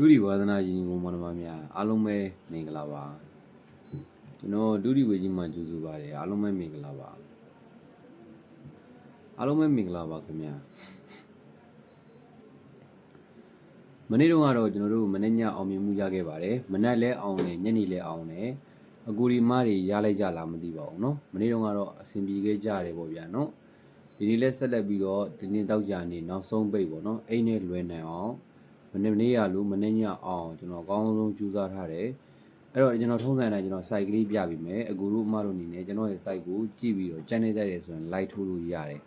ဒုတိဝါသနာယဉ်ကိုမောင်နှမများအားလုံးပဲမင်္ဂလာပါကျွန်တော်ဒုတိဝေကြီးမှကြိုဆိုပါတယ်အားလုံးပဲမင်္ဂလာပါအားလုံးပဲမင်္ဂလာပါခင်ဗျာမနေ့တုန်းကတော့ကျွန်တော်တို့မနေ့ညအောင်မြင်မှုရခဲ့ပါတယ်မနက်လဲအောင်တယ်ညနေလဲအောင်တယ်အကူဒီမတွေရလိုက်ကြလားမသိပါဘူးเนาะမနေ့တုန်းကတော့အဆင်ပြေခဲ့ကြတယ်ပေါ့ဗျာเนาะဒီနေ့လဲဆက်လက်ပြီးတော့ဒီနေ့တောက်ကြနေနောက်ဆုံးပိတ်ပေါ့เนาะအိမ်နဲ့လွယ်နိုင်အောင် မနေ့မနေ့ရလို့မနေ့ညအောင်ကျွန်တော်အကောင်းဆုံးကြိုးစားထားတယ်အဲ့တော့ကျွန်တော်ထုံးစံတိုင်းကျွန်တော် site ကလေးပြပေးမယ်အကူတို့အမတို့အနေနဲ့ကျွန်တော်ရဲ့ site ကိုကြည့်ပြီးတော့ကြိုက်နေတတ်တယ်ဆိုရင် like ထိုးလို့ရတယ်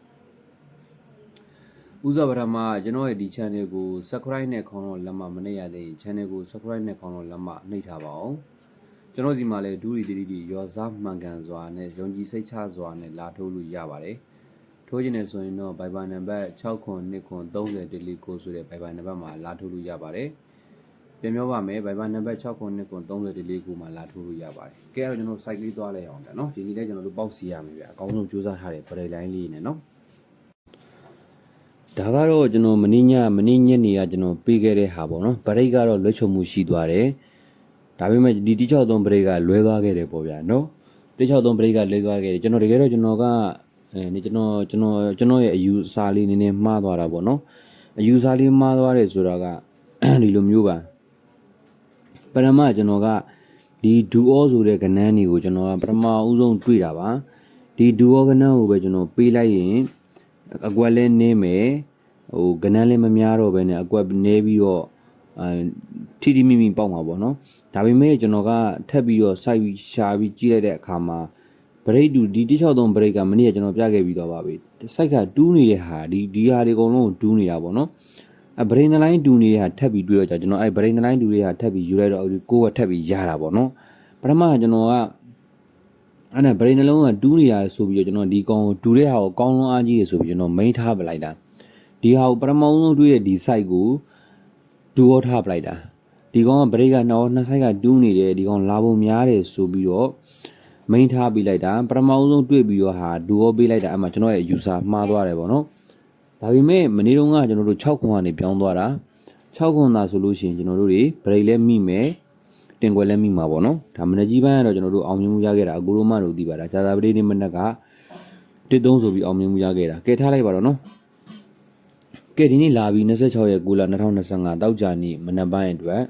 ဥစ္စာပထမကျွန်တော်ရဲ့ဒီ channel ကို subscribe နဲ့ခေါင်းတော့လက်မမနဲ့ရသေးရင် channel ကို subscribe နဲ့ခေါင်းတော့လက်မနှိပ်ထားပါအောင်ကျွန်တော်ဒီမှာလည်းဒူရီတီတီရောစားမှန်ကန်စွာနဲ့ယုံကြည်စိတ်ချစွာနဲ့လာထိုးလို့ရပါတယ် ထိုးခြင်းနဲ့ဆိုရင်တော့ Viber နံပါတ်6923019ဆိုတဲ့ Viber နံပါတ်မှာလာထိုးလို့ရပါတယ်ပြန်ပြောပါမယ် Viber နံပါတ်6923019မှာလာထိုးလို့ရပါတယ်ကဲအဲ့တော့ကျွန်တော် site လေးသွားလိုက်အောင်ဗျာနော်ဒီနေ့လည်းကျွန်တော်တို့ပေါက်စီရမယ်ဗျာအကောင်းဆုံးကြိုးစားထားတဲ့ break line လေးနဲ့နော်ဒါကတော့ကျွန်တော်မင်းညမင်းညနေကကျွန်တော်ပေးခဲ့တဲ့ဟာပေါ့နော်ဗရိတ်ကတော့လွှဲချုံမှုရှိသွားတယ်ဒါပေမဲ့ဒီတိချောက်သုံးဗရိတ်ကလွဲသွားခဲ့တယ်ပေါ့ဗျာနော်တိချောက်သုံးဗရိတ်ကလွဲသွားခဲ့တယ်ကျွန်တော်တကယ်တော့ကျွန်တော်က အဲကျွန်တော်ကျွန်တော်ကျွန်တော်ရဲ့အယူအဆလေးနည်းနည်းမှားသွားတာပေါ့နော်အယူအဆလေးမှားသွားတယ်ဆိုတာကဒီလိုမျိုးပါပရမကျွန်တော်ကဒီဒူအောဆိုတဲ့ကဏ္ဍတွေကိုကျွန်တော်ကပထမဦးဆုံးတွေ့တာပါဒီဒူအောကဏ္ဍကိုပဲကျွန်တော်ပေးလိုက်ရင်အကွက်လဲနင်းမယ်ဟိုကနန်းလည်းမများတော့ဘဲနဲ့အကွက်နေပြီးတော့အဲထီထီမိမိပေါက်မှာပေါ့နော်ဒါပေမဲ့ကျွန်တော်ကထပ်ပြီးတော့စိုက်ပြီးရှာပြီးကြည့်လိုက်တဲ့အခါမှာ ဘရိတ်တူဒီ163ဘရိတ်ကမနေ့ကကျွန်တော်ပြခဲ့ပြီးတော့ပါပြီစိုက်ကတူးနေတဲ့ဟာဒီဒီဟာတွေအကုန်လုံးတူးနေတာပေါ့နော်အဲဘရိတ်နလိုင်းတူးနေတဲ့ဟာထပ်ပြီးတွေ့တော့ကျွန်တော်အဲဘရိတ်နလိုင်းတူးတဲ့ဟာထပ်ပြီးယူလိုက်တော့ကိုကထပ်ပြီးရတာပေါ့နော်ပထမကကျွန်တော်ကအဲ့ဒါဗရိန်နှလုံးကတူးနေရဆိုပြီးတော့ကျွန်တော်ဒီကောင်ကိုတူတဲ့ဟာကိုကောင်းလုံးအားကြီးရဆိုပြီးကျွန်တော်မိန်းထားပလိုက်တာဒီဟာကိုပထမဆုံးတွေ့တဲ့ဒီ site ကိုဒူဟောထားပလိုက်တာဒီကောင်ကဗရိတ်ကတော့နှစ် site ကတူးနေတယ်ဒီကောင်လာဖို့များတယ်ဆိုပြီးတော့ မိန်းထားပြီးလိုက်တာပထမဆုံးတွေ့ပြီးတော့ဟာဒူဟောပေးလိုက်တာအမှကျွန်တော်ရဲ့ user မှားသွားတယ်ပေါ့နော်ဒါပေမဲ့မနေ့တုန်းကကျွန်တော်တို့6ခွန်ကနေပြောင်းသွားတာ6ခွန်သာဆိုလို့ရှိရင်ကျွန်တော်တို့တွေဗရိတ်လည်းမိမယ်တင်ကွယ်လည်းမိမှာပေါ့နော်ဒါမနေ့ကြီးပိုင်းကတော့ကျွန်တော်တို့အောင်မြင်မှုရခဲ့တာအကူရိုးမတို့သိပါတာဇာတာပတိနေ့မနက်ကတစ်သုံးဆိုပြီးအောင်မြင်မှုရခဲ့တာကဲထားလိုက်ပါတော့နော်ကဲဒီနေ့လာပြီး26ရက်9လ2025တောက်ကြနေ့မနက်ပိုင်းအတွက်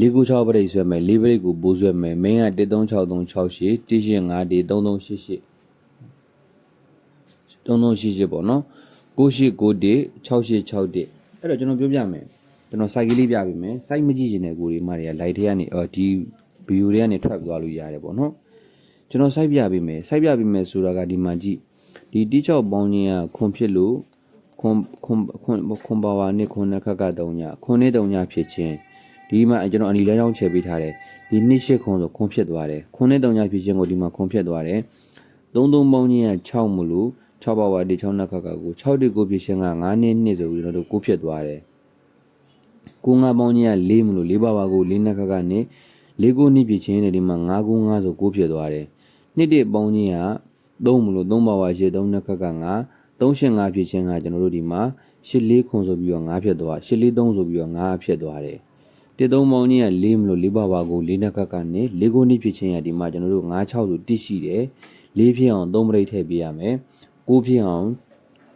လေးကူ6ပရိတ်ဆွဲမယ်လေးပရိတ်ကိုဘိုးဆွဲမယ်မင်းက136368တရှိ5ဒီ3388 3388ပေါ့နော်9896ဒီ6861အဲ့တော့ကျွန်တော်ပြောပြမယ်ကျွန်တော် site ကလေးပြပေးမယ် site မကြည့်ရင်လည်းကိုဒီမတွေက light ထဲကနေအော်ဒီ view တွေကနေထွက်သွားလို့ရတယ်ပေါ့နော်ကျွန်တော် site ပြပေးမယ် site ပြပေးမယ်ဆိုတာကဒီမှာကြည့်ဒီတိချောက်ပေါင်းခြင်းကခွန်ဖြစ်လို့ခွန်ခွန်ခွန်ခွန်ပါဝါနဲ့ခွန်နှက်ခက်ကတုံညခွန်နဲ့တုံညဖြစ်ခြင်း ဒီမှာကျွန်တော်အနီလမ်းကြောင်းချယ်ပေးထားတယ်ဒီနှစ်ရှစ်ခွန်ဆိုခွန်ဖြစ်သွားတယ်ခွန်နဲ့တုံညဖြစ်ခြင်းကိုဒီမှာခွန်ဖြစ်သွားတယ်သုံးသုံးပေါင်းခြင်းက6မလို့6ပါဝါဒီ6နှက်ခက်ကကို6တိကိုဖြစ်ခြင်းက9နှစ်နှစ်ဆိုပြီးတော့ကိုဖြစ်သွားတယ်ကိုငါပေါင်းခြင်းက4မလို့4ပါဝါကို4နှက်ခက်ကနေ4ကိုနှစ်ဖြစ်ခြင်းနဲ့ဒီမှာ9ကို9ဆို9ဖြစ်သွားတယ်နှစ်တိပေါင်းခြင်းက3မလို့3ပါဝါရှိ3နှက်ခက်က9 385ဖြစ်ခြင်းကကျွန်တော်တို့ဒီမှာ84ခွန်ဆိုပြီးတော့9ဖြစ်သွား843ဆိုပြီးတော့9ဖြစ်သွားတယ် တစ်သုံးပေါင်းကြီးက၄မလို့၄ပါပါကို၄နှစ်ခက်ကနေ၄ခုနှစ်ဖြစ်ခြင်းရဒီမှာကျွန်တော်တို့9 6ဆိုတိရှိတယ်၄ဖြစ်အောင်3ပရိတ်ထည့်ပေးရမယ်9ဖြစ်အောင်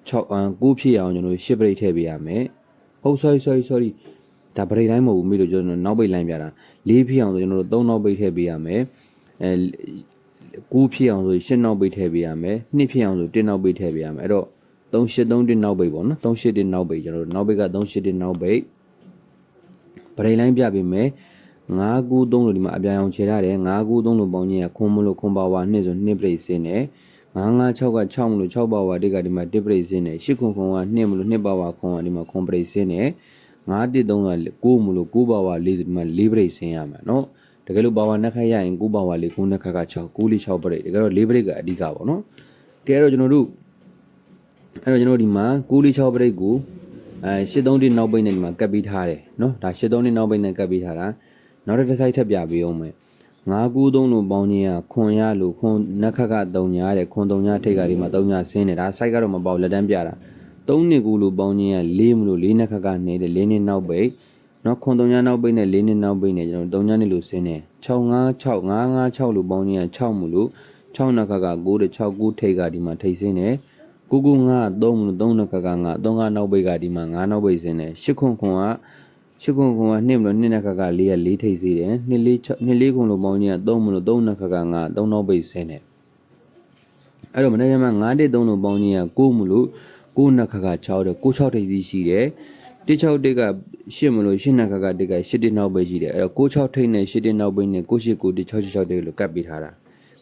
6အန်9ဖြစ်အောင်ကျွန်တော်တို့10ပရိတ်ထည့်ပေးရမယ်ဟုတ် sorry sorry sorry ဒါပရိတ်တိုင်းမဟုတ်ဘူးမိလို့ကျွန်တော်နောက်ပိတ်လိုင်းပြတာ၄ဖြစ်အောင်ဆိုကျွန်တော်တို့3နောက်ပိတ်ထည့်ပေးရမယ်အဲ9ဖြစ်အောင်ဆို10နောက်ပိတ်ထည့်ပေးရမယ်2ဖြစ်အောင်ဆို1နောက်ပိတ်ထည့်ပေးရမယ်အဲ့တော့3831နောက်ပိတ်ပေါ့နော်38နောက်ပိတ်ကျွန်တော်တို့နောက်ပိတ်က38နောက်ပိတ် ပရိတ်လိုင်းပြပေးမယ်993လို့ဒီမှာအပြာရောင်ခြေထားတယ်993လို့ပေါင်းခြင်းကခွန်မလို့ခွန်ပါဝါ2ဆို2ပရိတ်စင်းနဲ့956က6မလို့6ပါဝါတစ်ကဒီမှာ1ပရိတ်စင်းနဲ့8ခွန်ခွန်က2မလို့2ပါဝါခွန်ကဒီမှာခွန်ပရိတ်စင်းနဲ့913က9မလို့9ပါဝါ4ဒီမှာ4ပရိတ်စင်းရမှာเนาะတကယ်လို့ပါဝါနှက်ခတ်ရရင်9ပါဝါ4 9နှက်ခတ်က6 9လေး6ပရိတ်တကယ်တော့4ပရိတ်ကအဓိကပေါ့เนาะကဲတော့ကျွန်တော်တို့အဲ့တော့ကျွန်တော်ဒီမှာ9လေး6ပရိတ်ကို အဲ83တိနောက်ပိတ်နဲ့ဒီမှာကပ်ပြီးထားတယ်နော်ဒါ83တိနောက်ပိတ်နဲ့ကပ်ပြီးထားတာနောက်တစ်တစ်ဆိုင်ထပ်ပြပေးအောင်မယ်9ကူးသုံးလို့ပေါင်းခြင်းကခွန်ရလို့ခွန်နက်ခက်က3ညာတဲ့ခွန်3ညာထိတ်ကဒီမှာ3ညာဆင်းနေတာစိုက်ကတော့မပေါက်လက်တန်းပြတာ3နှစ်ကူးလို့ပေါင်းခြင်းက4မလို့4နက်ခက်ကနေတဲ့4နှစ်နောက်ပိတ်နော်ခွန်3ညာနောက်ပိတ်နဲ့4နှစ်နောက်ပိတ်နဲ့ကျွန်တော်3ညာနှစ်လို့ဆင်းနေ656 956လို့ပေါင်းခြင်းက6မလို့6နက်ခက်က9 6ကူးထိတ်ကဒီမှာထိတ်ဆင်းနေတယ် 9 9 9 3မလို့3နောက်ကက9 3ကနောက်ပိတ်ကဒီမှာ9နောက်ပိတ်ဆင်းတယ်8ခွန်ခွန်က8ခွန်ခွန်က2မလို့2နောက်ကက4က4ထိတ်စေးတယ်2 4 6 2 4ခွန်လို့ပေါင်းခြင်းက3မလို့3နောက်ကက9 3နောက်ပိတ်ဆင်းတယ်အဲ့တော့မနေ့ကမှ9တိ3လို့ပေါင်းခြင်းက6မလို့6နှစ်ခါက6တဲ့6 6ထိပ်စီးရှိတယ်1 6တိတ်က8မလို့8နှစ်ခါကတိတ်က8တိနောက်ပဲရှိတယ်အဲ့တော့6 6ထိပ်နဲ့8တိနောက်ပဲနဲ့9 8 9တိ6 6 6တိတ်လို့ကတ်ပေးထားတာ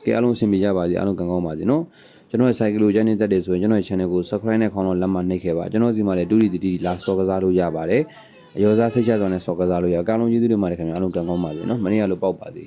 ကဲအားလုံးအဆင်ပြေကြပါစေအားလုံးကောင်းကောင်းပါစေနော် ကျွန်တော်ရဲ့ cycle ကိုကျန်းနေတတ်တယ်ဆိုရင်ကျွန်တော်ရဲ့ channel ကို subscribe နဲ့ခေါင်းတော့လက်မနှိပ်ခဲ့ပါကျွန်တော်စီမှာလည်းဒုတိယတိလာစော်ကစားလို့ရပါတယ်အယောစားစိတ်ချစွာနဲ့စော်ကစားလို့ရအကောင်းလုံးကျေးဇူးတင်ပါတယ်ခင်ဗျာအားလုံးကောင်းကောင်းပါစေနော်မနေ့ကလို့ပေါက်ပါစေ